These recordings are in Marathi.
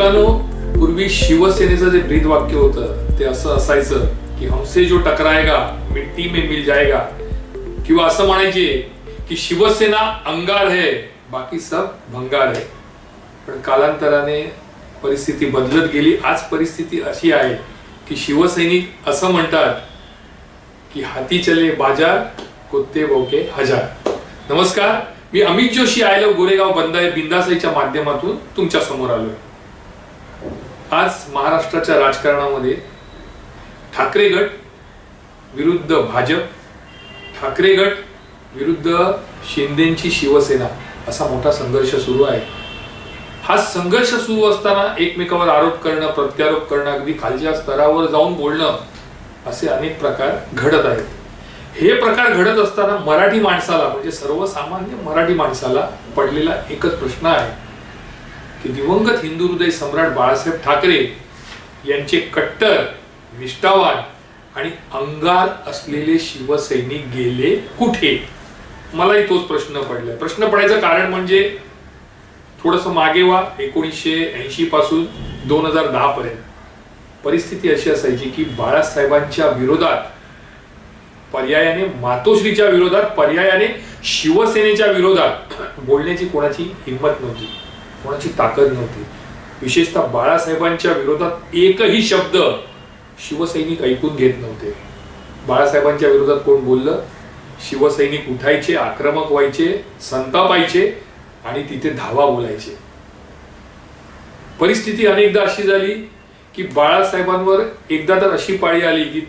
मित्रांनो पूर्वी शिवसेनेचं जे ब्रीद वाक्य होतं ते असं असायचं की हमसे जो टकराएगा मिट्टी में मिल जाएगा. किंवा असं म्हणायचे की शिवसेना अंगार है बाकी सब भंगार है. पण कालांतराने परिस्थिती बदलत गेली. आज परिस्थिती अशी आहे की शिवसैनिक असं म्हणतात की हाती चले बाजार कुत्ते भोके हजार. नमस्कार मी अमित जोशी आय लव गोरेगाव बंदाय बिंदासाईच्या माध्यमातून तुमच्यासमोर आलोय. आज महाराष्ट्राच्या राजकारणामध्ये ठाकरे गट विरुद्ध भाजप ठाकरे गट विरुद्ध शिंदेची शिवसेना असा मोठा संघर्ष सुरू आहे. हा संघर्ष सुरू असताना एकमेकावर आरोप करणं प्रत्यारोप करणं अगदी खालच्या स्तरावर जाऊन बोलणं असे अनेक प्रकार घडत आहेत. हे प्रकार घडत असताना मराठी माणसाला म्हणजे सर्वसामान्य मराठी माणसाला पडलेला एकच प्रश्न आहे. की दिवंगत हिंदू हृदय सम्राट बाळासाहेब ठाकरे यांचे कट्टर निष्ठावान आणि अंगार असलेले शिवसैनिक गेले कुठे? मलाही तोच प्रश्न पडलाय. प्रश्न पडायचं कारण म्हणजे थोडस मागे वा एकोणीसशे ऐंशी पासून दोन हजार दहा पर्यंत. परिस्थिती अशी असायची की बाळासाहेबांच्या विरोधात पर्यायाने मातोश्रीच्या विरोधात पर्यायाने शिवसेनेच्या विरोधात बोलण्याची कोणाची हिंमत नव्हती. कोणाची ताकद नव्हती. विशेषतः बाळासाहेबांच्या विरोधात एकही शब्द शिवसैनिक ऐकून घेत नव्हते. बाळासाहेबांच्या विरोधात कोण बोललं? शिवसैनिक उठायचे आक्रमक व्हायचे संतापायचे आणि तिथे धावा बोलायचे. परिस्थिती अनेकदा अशी झाली की बाळासाहेबांवर एकदा तर अशी पाळी आली की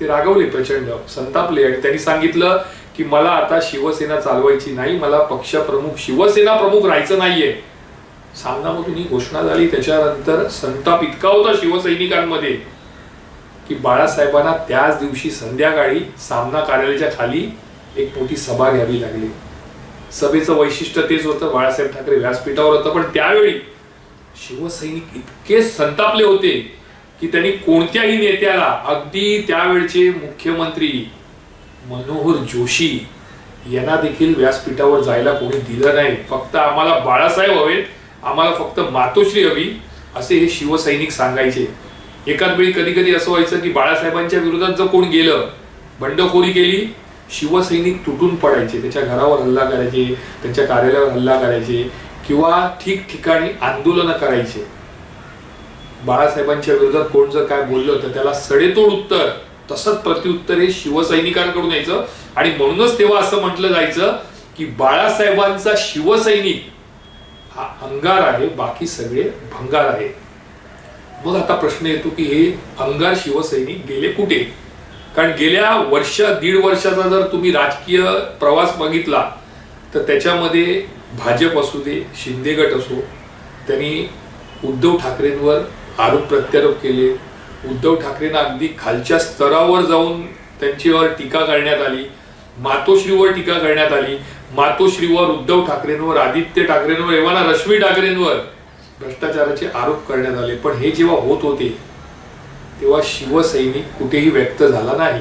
ते रागवले प्रचंड संतापले आणि त्यांनी सांगितलं की मला आता शिवसेना चालवायची नाही मला पक्षप्रमुख शिवसेना प्रमुख राहायचं नाहीये. सामनामधून ही घोषणा झाली त्याच्यानंतर संताप इतका होता शिवसैनिकांमध्ये की बाळासाहेबांना त्याच दिवशी संध्याकाळी सामना कार्यालयाच्या खाली एक मोठी सभा घ्यावी लागली. सभेचं वैशिष्ट्य तेच होतं बाळासाहेब ठाकरे व्यासपीठावर होतं पण त्यावेळी शिवसैनिक इतके संतापले होते की त्यांनी कोणत्याही नेत्याला अगदी त्यावेळचे मुख्यमंत्री मनोहर जोशी यांना देखील व्यासपीठावर जायला कोणी दिलं नाही. फक्त आम्हाला बाळासाहेब हवेत आम्हाला फक्त मातोश्री हवी असे हे शिवसैनिक सांगायचे. एकाच वेळी कधी कधी असं व्हायचं की बाळासाहेबांच्या विरोधात जर कोण गेलं बंडखोरी केली शिवसैनिक तुटून पडायचे त्याच्या घरावर हल्ला करायचे त्यांच्या कार्यालयावर हल्ला करायचे किंवा ठिकठिकाणी आंदोलनं करायचे. बाळासाहेबांच्या विरोधात कोण जर काय बोललं तर त्याला सडेतोड उत्तर तसंच प्रत्युत्तर हे शिवसैनिकांकडून यायचं. आणि म्हणूनच तेव्हा असं म्हटलं जायचं की बाळासाहेबांचा शिवसैनिक हा अंगार आहे बाकी सगळे भंगार आहे मग आता प्रश्न येतो की हे अंगार शिवसैनिक गेले कुठे? कारण गेल्या वर्ष दीड वर्षाचा जर तुम्ही राजकीय प्रवास बघितला तर त्याच्यामध्ये भाजप असू दे शिंदे गट असो त्यांनी उद्धव ठाकरेंवर आरोप प्रत्यारोप केले. उद्धव ठाकरेंना अगदी खालच्या स्तरावर जाऊन त्यांच्यावर टीका करण्यात आली मातोश्रीवर टीका करण्यात आली. मातोश्रीवर उद्धव ठाकरेंवर आदित्य ठाकरेंवर एव्हाना रश्मी ठाकरेंवर भ्रष्टाचाराचे आरोप करण्यात आले. पण हे जेव्हा होत होते तेव्हा शिवसैनिक कुठेही व्यक्त झाला नाही.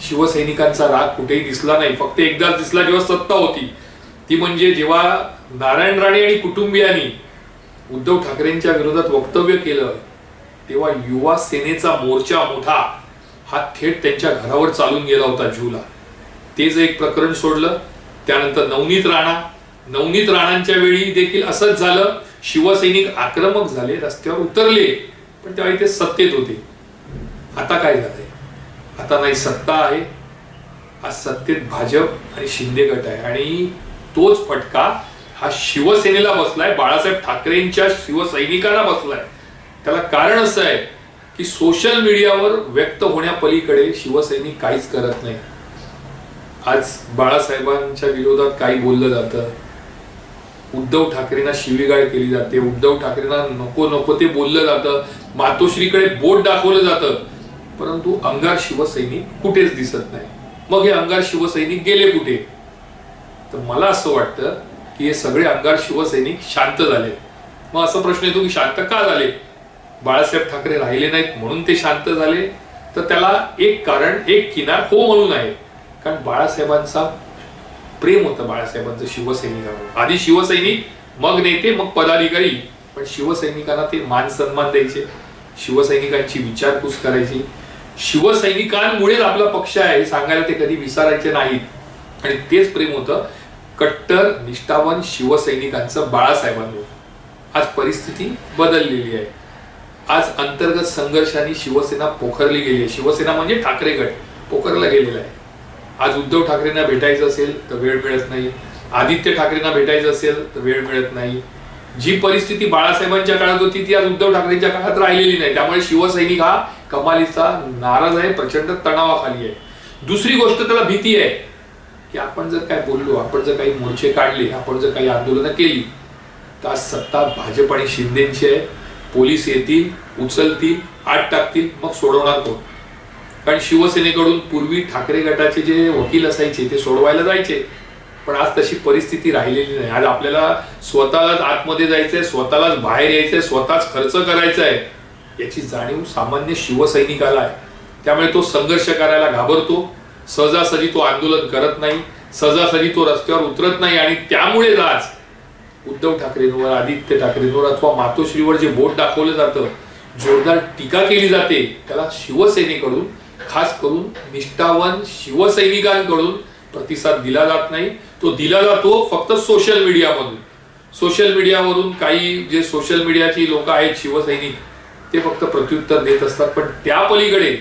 शिवसैनिकांचा राग कुठेही दिसला नाही. फक्त एकदाच दिसला जेव्हा सत्ता होती. ती म्हणजे जेव्हा नारायण राणे आणि कुटुंबियांनी उद्धव ठाकरेंच्या विरोधात वक्तव्य केलं तेव्हा युवा सेनेचा मोर्चा मोठा हा थेट त्यांच्या घरावर चालून गेला होता जूला तेच एक प्रकरण सोडलं. त्यानंतर नवनीत राणा. नवनीत राणांच्या वेळी देखील असंच झालं. शिवसैनिक आक्रमक झाले रस्त्यावर उतरले पण त्यावेळी ते सत्तेत होते. आता काय झालंय? आता नाही सत्ता आहे. आज सत्तेत भाजप आणि शिंदे गट आहे. आणि तोच फटका हा शिवसेनेला बसलाय बाळासाहेब ठाकरेंच्या शिवसैनिकांना बसलाय. त्याला कारण असं आहे की सोशल मीडियावर व्यक्त होण्यापलीकडे शिवसैनिक काहीच करत नाही. आज बाळासाहेबांच्या विरोधात काही बोललं जातं. उद्धव ठाकरेंना शिवीगाळ केली जाते. उद्धव ठाकरेंना नको नको ते बोललं जातं. मातोश्रीकडे बोट दाखवलं जातं. परंतु अंगार शिवसैनिक कुठेच दिसत नाही. मग हे अंगार शिवसैनिक गेले कुठे? तर मला असं वाटतं की हे सगळे अंगार शिवसैनिक शांत झाले. मग असा प्रश्न येतो की शांत का झाले? बाळासाहेब ठाकरे राहिले नाहीत म्हणून ते शांत झाले. तर त्याला एक कारण एक किनार हो म्हणून आहे. कारण बाळासाहेबांचा प्रेम होतं बाळासाहेबांचं शिवसैनिकांवर आधी शिवसैनिक मग नेते मग पदाधिकारी. पण शिवसैनिकांना ते मान सन्मान द्यायचे. शिवसैनिकांची विचारपूस करायची. शिवसैनिकांमुळेच आपला पक्ष आहे हे सांगायला ते कधी विसरायचे नाहीत. आणि तेच प्रेम होतं कट्टर निष्ठावान शिवसैनिकांचं बाळासाहेबांवर. आज परिस्थिती बदललेली आहे. आज अंतर्गत संघर्षाने शिवसेना पोखरली गेली आहे. शिवसेना म्हणजे ठाकरे गट पोखरला गेलेला आहे. आज उद्धव ठाकरेंना भेटायचं असेल तर वेळ मिळत नाही. आदित्य ठाकरेंना भेटायचं असेल तर वेळ मिळत नाही. जी परिस्थिती बाळासाहेबांच्या काळात होती ती आज उद्धव ठाकरेंच्या काळात राहिलेली नाही. त्यामुळे शिवसैनिक हा कमालीचा नाराज आहे प्रचंड तणावाखाली आहे. दुसरी गोष्ट त्याला भीती आहे की आपण जर काय बोललो आपण जर काही मोर्चे काढले आपण जर काही आंदोलनं केली तर आज सत्ता भाजप आणि शिंदेची आहे. पोलीस येतील उचलतील आत टाकतील मग सोडवणार कोण? कारण शिवसेनेकडून पूर्वी ठाकरे गटाचे जे वकील असायचे ते सोडवायला जायचे. पण आज तशी परिस्थिती राहिलेली नाही. आज आपल्याला स्वतःलाच आतमध्ये जायचंय स्वतःलाच बाहेर यायचंय स्वतःच खर्च करायचा आहे याची जाणीव सामान्य शिवसैनिकाला आहे. त्यामुळे तो संघर्ष करायला घाबरतो. सहजासहजी तो आंदोलन करत नाही. सहजासहजी तो रस्त्यावर उतरत नाही. आणि त्यामुळे आज उद्धव ठाकरेंवर आदित्य ठाकरेंवर अथवा मातोश्रीवर जे बोट दाखवलं जातं जोरदार टीका केली जाते त्याला शिवसेनेकडून खास करून निष्ठावान शिवसैनिकांकडून प्रतिसाद दिला जात नाही. तो दिला जातो फक्त सोशल मीडियामधून सोशल मीडियावरून काही जे सोशल मीडियाची लोक आहेत शिवसैनिक ते फक्त प्रत्युत्तर देत असतात. पण त्या पलीकडे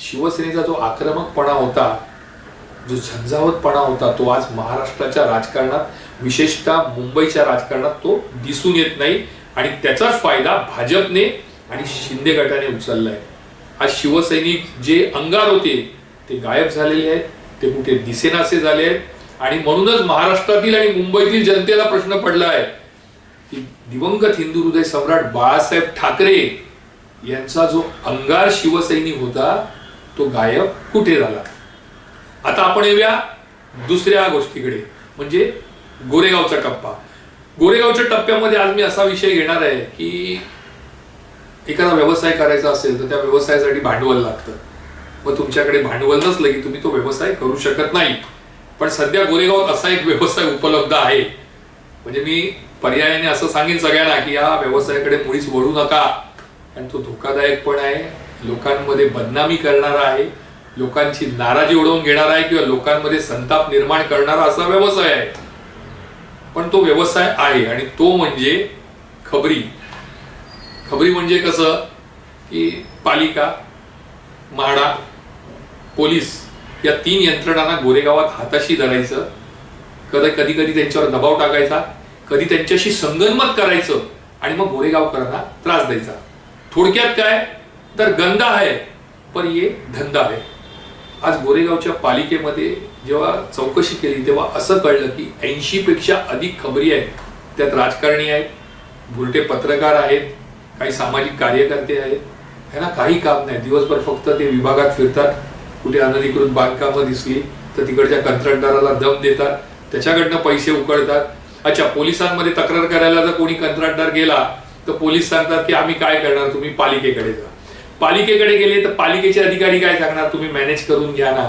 शिवसेनेचा जो आक्रमकपणा होता जो झंझावतपणा होता तो आज महाराष्ट्राच्या राजकारणात विशेषतः मुंबईच्या राजकारणात तो दिसून येत नाही. आणि त्याचाच फायदा भाजपने आणि शिंदे गटाने उचललाय. आज शिवसैनिक जे अंगार होते ते गायब झालेले आहेत ते कुठे दिसेनासे झाले आहेत. आणि म्हणूनच महाराष्ट्रातील आणि मुंबईतील जनतेला प्रश्न पडला आहे की दिवंगत हिंदू हृदय सम्राट बाळासाहेब ठाकरे यांचा जो अंगार शिवसैनिक होता तो गायब कुठे झाला? आता आपण येऊया दुसऱ्या गोष्टीकडे म्हणजे गोरेगावचा टप्पा. गोरेगावच्या टप्प्यामध्ये आज मी असा विषय घेणार आहे की एखादा व्यवसाय करायचा असेल तर त्या व्यवसायासाठी भांडवल लागतं. मग तुमच्याकडे भांडवल नसलं की तुम्ही तो व्यवसाय करू शकत नाही. पण सध्या गोरेगावात असा एक व्यवसाय उपलब्ध आहे. म्हणजे मी पर्यायाने असं सांगेन सगळ्यांना की या व्यवसायाकडे मुळीच वळू नका. कारण तो धोकादायक पण आहे. लोकांमध्ये बदनामी करणारा आहे. लोकांची नाराजी ओढवून घेणारा आहे किंवा लोकांमध्ये संताप निर्माण करणारा असा व्यवसाय आहे. पण तो व्यवसाय आहे आणि तो म्हणजे खबरी. खबरी म्हणजे कसं की पालिका म्हाडा पोलीस या तीन यंत्रणांना गोरेगावात हाताशी धरायचं कधी कधी कधी त्यांच्यावर दबाव टाकायचा कधी त्यांच्याशी संगनमत करायचं आणि मग गोरेगावकरांना त्रास द्यायचा. थोडक्यात काय? तर गंदा आहे पण ये धंदा आहे. आज गोरेगावच्या पालिकेमध्ये जेव्हा चौकशी केली तेव्हा असं कळलं की ऐंशी पेक्षा अधिक खबरी आहेत. त्यात राजकारणी आहेत भुरटे पत्रकार आहेत काही सामाजिक कार्यकर्ते आहेत ह्यांना काही काम नाही. दिवसभर फक्त ते विभागात फिरतात. कुठे अनधिकृत बांधकामं दिसली तर तिकडच्या कंत्राटदाराला दम देतात. त्याच्याकडनं पैसे उकळतात. अच्छा पोलिसांमध्ये तक्रार करायला जर कोणी कंत्राटदार गेला तर पोलीस सांगतात की आम्ही काय करणार? तुम्ही पालिकेकडे जा. पालिकेकडे गेले तर पालिकेचे अधिकारी काय सांगणार? तुम्ही मॅनेज करून घ्या ना.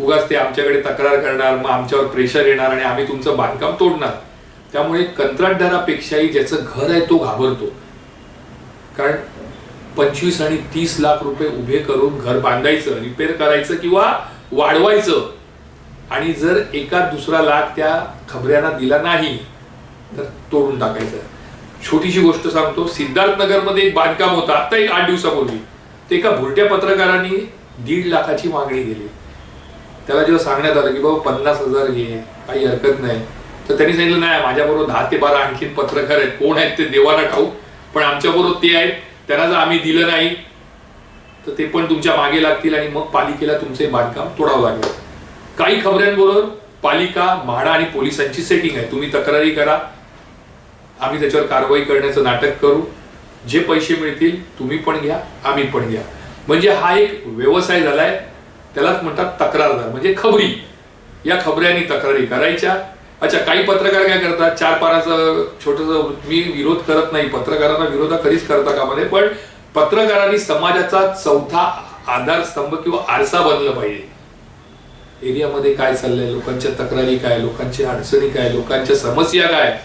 उगाच ते आमच्याकडे तक्रार करणार मग आमच्यावर प्रेशर येणार आणि आम्ही तुमचं बांधकाम तोडणार. त्यामुळे कंत्राटदारापेक्षाही ज्याचं घर आहे तो घाबरतो. कारण पंचवीस आणि तीस लाख रुपये उभे करून घर बांधायचं रिपेअर करायचं किंवा वाढवायचं. आणि जर एका दुसरा लाख त्या खबऱ्यांना दिला नाही तर तोडून टाकायचं. छोटीशी गोष्ट सांगतो सिद्धार्थ नगरमध्ये एक बांधकाम होतं आता एक आठ दिवसापूर्वी. ते एका भुरट्या पत्रकारांनी दीड लाखाची मागणी केली. त्याला जेव्हा सांगण्यात आलं की बाबा पन्नास हजार घे काही हरकत नाही तर त्यांनी सांगितलं नाही माझ्याबरोबर दहा ते बारा आणखीन पत्रकार आहेत कोण आहेत ते देवाला ठाऊ पण आमच्याबरोबर ते आहेत. त्यांना जर आम्ही दिलं नाही. तर ते पण तुमच्या मागे लागतील आणि मग पालिकेला तुमचे बांधकाम तोडावं लागेल. काही खबऱ्यांबरोबर पालिका म्हाडा आणि पोलिसांची सेटिंग आहे. तुम्ही तक्रारी करा. आम्ही त्याच्यावर कारवाई करण्याचं नाटक करू. जे पैसे मिळतील तुम्ही पण घ्या आम्ही पण घ्या. म्हणजे हा एक व्यवसाय झालाय. त्यालाच म्हणतात तक्रारदार. म्हणजे खबरी. या खबऱ्यांनी तक्रारी करायच्या. अच्छा काही पत्रकार काय करतात? चार पाराचं छोटस मी विरोध करत नाही. पत्रकारांना विरोध कधीच करता कामा नये पण पत्रकारांनी समाजाचा चौथा आधारस्तंभ किंवा आरसा बनलं पाहिजे. एरियामध्ये काय चाललंय? लोकांच्या तक्रारी काय? लोकांच्या अडचणी काय? लोकांच्या समस्या काय?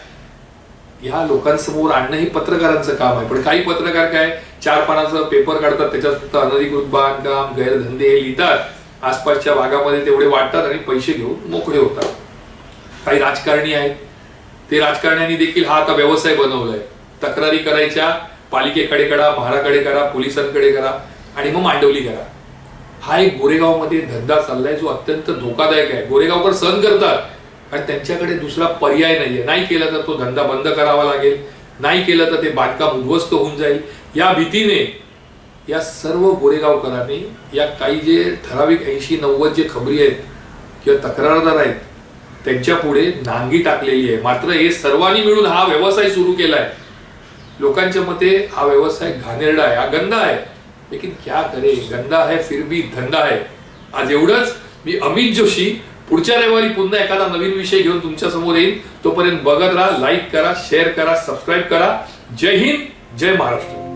ह्या लोकांसमोर आणणं हे पत्रकारांचं काम आहे. पण काही पत्रकार काय? चार पानाचं पेपर काढतात त्याच्यात फक्त अनधिकृत बांधकाम गैरधंदे हे लिहितात. आसपासच्या भागामध्ये तेवढे वाटतात आणि पैसे घेऊन मोकळे होतात. काही राजकारणी आहेत. ते राजकारण्यांनी देखील हा आता व्यवसाय बनवलाय. तक्रारी करायच्या पालिकेकडे करा महाराकडे करा पोलिसांकडे करा आणि मग मांडवली करा. हा एक गोरेगावमध्ये धंदा चाललाय जो अत्यंत धोकादायक आहे. गोरेगावकर सहन करतात आणि त्यांच्याकडे दुसरा पर्याय नाहीये. नाही केला तर तो धंदा बंद करावा लागेल. नाही केलं तर ते बांधकाम उद्ध्वस्त होऊन जाईल. या भीतीने या सर्व गोरेगावकरांनी या काही जे ठराविक ऐंशी नव्वद जे खबरी आहेत किंवा तक्रारदार आहेत त्यांच्या पुढे नांगी टाकलेली आहे. मात्र हे सर्वांनी मिळून हा व्यवसाय सुरू केलाय. लोकांच्या मते हा व्यवसाय घाणेरडा आहे. हा गंदा आहे. लेकिन क्या करे? गंदा है फिर भी धंदा आहे. आज एवढंच. मी अमित जोशी पुढच्या रविवारी पुन्हा एखादा नवीन विषय घेऊन तुमच्यासमोर येईन. तोपर्यंत बघत राहा लाईक करा शेअर करा सबस्क्राईब करा. जय हिंद जय महाराष्ट्र.